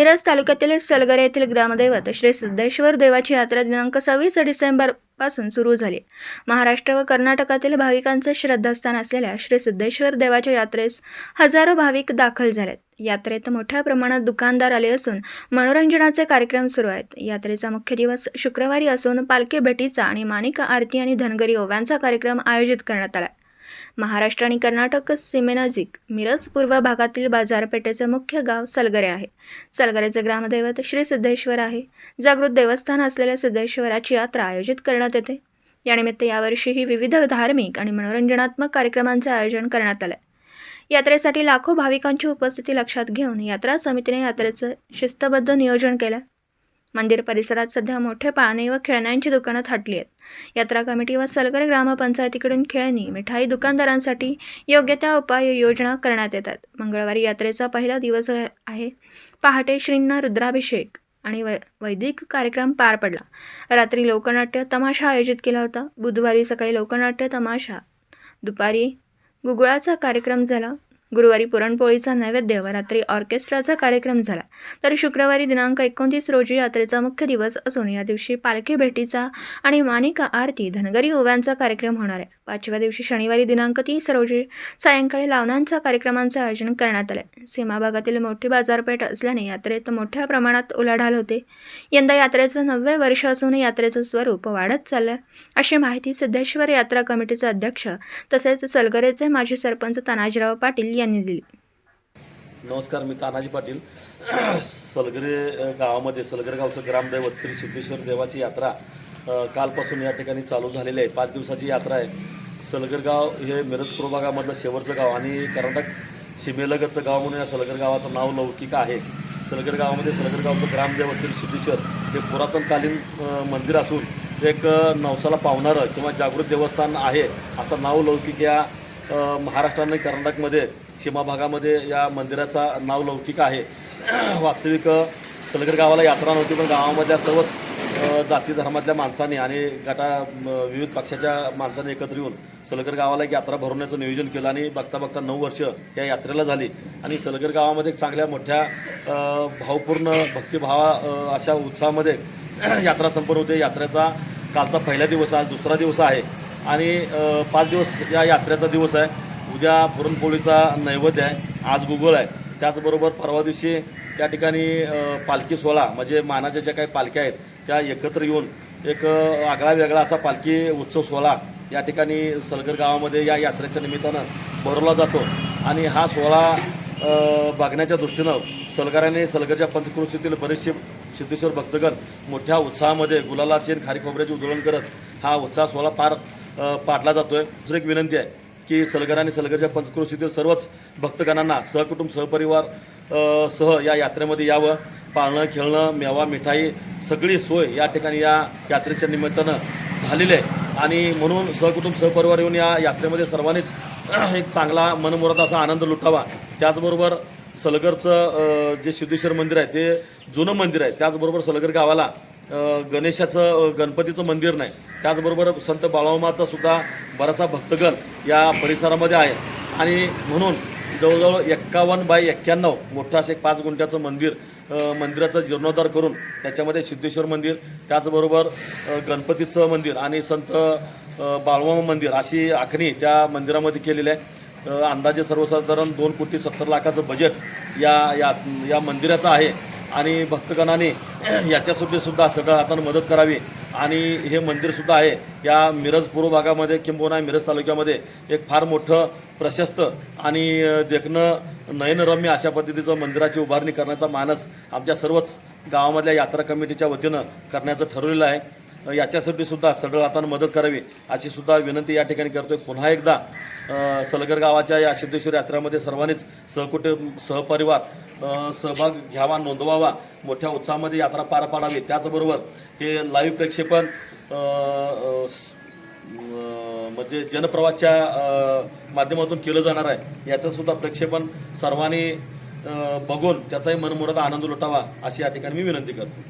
मिरज तालुक्यातील सलगरे येथील ग्रामदैवत श्री सिद्धेश्वर देवाची यात्रा दिनांक सव्वीस डिसेंबरपासून सुरू झाली. महाराष्ट्र व कर्नाटकातील भाविकांचे श्रद्धास्थान असलेल्या श्री सिद्धेश्वर देवाच्या यात्रेस हजारो भाविक दाखल झालेत. यात्रेत मोठ्या प्रमाणात दुकानदार आले असून मनोरंजनाचे कार्यक्रम सुरू आहेत. यात्रेचा मुख्य दिवस शुक्रवारी असून पालखी भेटीचा आणि मानिक आरती आणि धनगरी ओव्यांचा कार्यक्रम आयोजित करण्यात आला महाराष्ट्र आणि कर्नाटक सीमेनजीक मिरज पूर्व भागातील बाजारपेठेचं मुख्य गाव सलगरे आहे. सलगरेचे ग्रामदैवत श्री सिद्धेश्वर आहे. जागृत देवस्थान असलेल्या सिद्धेश्वराची यात्रा आयोजित करण्यात येते. यानिमित्त यावर्षीही विविध धार्मिक आणि मनोरंजनात्मक कार्यक्रमांचे आयोजन करण्यात आलंय यात्रेसाठी लाखो भाविकांची उपस्थिती लक्षात घेऊन यात्रा समितीने यात्रेचं शिस्तबद्ध नियोजन केलं. मंदिर परिसरात सध्या मोठे पाळणे व खेळण्यांची दुकानं थाटली आहेत. यात्रा कमिटी व सलगर ग्रामपंचायतीकडून खेळणी मिठाई दुकानदारांसाठी योग्य त्या उपाययोजना करण्यात येतात. मंगळवारी यात्रेचा पहिला दिवस आहे पहाटे श्रींना रुद्राभिषेक आणि वै वैदिक कार्यक्रम पार पडला. रात्री लोकनाट्य तमाशा आयोजित केला होता. बुधवारी सकाळी लोकनाट्य तमाशा दुपारी गुगुळाचा कार्यक्रम झाला. गुरुवारी पुरणपोळीचा नैवेद्य व रात्री ऑर्केस्ट्राचा कार्यक्रम झाला. तर शुक्रवारी दिनांक एकोणतीस रोजी यात्रेचा मुख्य दिवस असून या दिवशी पालखी भेटीचा आणि मानिका आरती धनगरी ओव्यांचा कार्यक्रम होणार आहे. पाचव्या दिवशी शनिवारी दिनांक तीस रोजी सायंकाळी लावण्यांच्या कार्यक्रमांचे आयोजन करण्यात आले. सीमा भागातील मोठी बाजारपेठ असल्याने यात्रेत मोठ्या प्रमाणात उलाढाल होते. यंदा यात्रेचं नववे वर्ष असून यात्रेचं स्वरूप वाढत चाललं अशी माहिती सिद्धेश्वर यात्रा कमिटीचे अध्यक्ष तसेच सलगरेचे माजी सरपंच तानाजीराव पाटील यांनी दिली. नमस्कार मी तानाजी पाटील. सलगरे गावामध्ये सलगरे गावचं ग्रामदैवत श्री सिद्धेश्वर देवाची यात्रा कालपासून या ठिकाणी चालू झालेली आहे. पाच दिवसाची यात्रा आहे. सलगर गाव हे मिरज प्रभागामधलं भागामधलं शेवटचं गाव आणि कर्नाटक सीमेलगतचं गाव म्हणून या सलगर गावाचं नाव लौकिक आहे. सलगर गावामध्ये सलगर गावचं ग्रामदैवत श्री सिद्धेश्वर हे पुरातनकालीन मंदिर असून एक नवसाला पावणारं किंवा जागृत देवस्थान आहे. असं नाव लौकिक या महाराष्ट्राने महाराष्ट्र आणि कर्नाटकमध्ये सीमाभागामध्ये या मंदिराचा नाव लौकिक आहे. वास्तविक सलगर गावाला यात्रा नव्हती पण गावामधल्या सर्वच जाती धर्मातल्या माणसांनी आणि गटा विविध पक्षाच्या माणसांनी एकत्र येऊन सलगर गावाला एक यात्रा भरवण्याचं नियोजन केलं आणि बघता बघता नऊ वर्ष या यात्रेला झाली. आणि सलगर गावामध्ये एक चांगल्या मोठ्या भावपूर्ण भक्तिभावा अशा उत्साहामध्ये यात्रा संपन्न होते. यात्रेचा कालचा पहिला दिवस आज दुसरा दिवस आहे. आणि पाच दिवस या यात्रेचा दिवस आहे. उद्या पुरणपोळीचा नैवेद्य आहे. आज गुगल आहे. त्याचबरोबर परवा दिवशी त्या ठिकाणी पालखी सोहळा म्हणजे मानाच्या ज्या काही पालख्या आहेत त्या एकत्र येऊन एक आगळा वेगळा असा पालखी उत्सव सोहळा या ठिकाणी सलगर गावामध्ये या यात्रेच्या निमित्तानं भरवला जातो. आणि हा सोहळा बघण्याच्या दृष्टीनं सलगराने सलगरच्या पंचक्रोशीतील बरेचसे सिद्धेश्वर भक्तगण मोठ्या उत्साहामध्ये गुलालाचे आणि खारी खोबऱ्याचे उधळण करत हा उत्साह सोहळा पार पाडला जातो आहे दुसरी एक विनंती आहे की सलगर आणि सलगरच्या पंचक्रोशीतील सर्वच भक्तगणांना सहकुटुंब सहपरिवार सह या यात्रेमध्ये यावं. पाळणं खेळणं मेवा मिठाई सगळी सोय या ठिकाणी या यात्रेच्या निमित्तानं झालेली आहे. आणि म्हणून सहकुटुंब सहपरिवार येऊन या यात्रेमध्ये सर्वांनीच एक चांगला मनमुराद असा आनंद लुटावा. त्याचबरोबर सलगरचं जे सिद्धेश्वर मंदिर आहे ते जुनं मंदिर आहे त्याचबरोबर सलगर गावाला गणेशाचं गणपतीचं मंदिर नाही. त्याचबरोबर संत बाळामाचा सुद्धा बराचसा भक्तगण या परिसरामध्ये आहे. आणि म्हणून जवळजवळ एक्कावन्न बाय एक्क्याण्णव मोठं असं एक पाच गुंठ्याचं मंदिर मंदिराचा जीर्णोद्धार करून त्याच्यामध्ये सिद्धेश्वर मंदिर त्याचबरोबर गणपतीचं मंदिर आणि संत बाळवामा मंदिर अशी आखणी त्या मंदिरामध्ये केलेली आहे. अंदाजे सर्वसाधारण दोन कोटी सत्तर लाखाचं बजेट या या या मंदिराचं आहे. आणि भक्तगणाने याच्यासाठी सुद्धा सगळं हातानं मदत करावी. आणि हे मंदिरसुद्धा आहे. या मिरज पूर्व भागामध्ये किंबहुना मिरज तालुक्यामध्ये एक फार मोठं प्रशस्त आणि देखणं नयनरम्य अशा पद्धतीचं मंदिराची उभारणी करण्याचा मानस आमच्या सर्वच गावामधल्या यात्रा कमिटीच्या वतीनं करण्याचं ठरवलेलं आहे. याच्यासाठी सुद्धा सगळं हातानं मदत करावी अशी सुद्धा विनंती या ठिकाणी करतोय. पुन्हा एकदा सलगर गावाच्या या सिद्धेश्वर यात्रामध्ये सर्वांनीच सहकुटुंब सहपरिवार सहभाग घ्यावा नोंदवावा मोठ्या उत्साहामध्ये यात्रा पार पाडावी. त्याचबरोबर हे लाईव्ह प्रेक्षेपण म्हणजे जनप्रवासच्या माध्यमातून केलं जाणार आहे. याचंसुद्धा प्रेक्षेपण प्रक्षेपण सर्वांनी बघून त्याचाही मनमुरात आनंद लुटावा अशी या ठिकाणी मी विनंती करतो.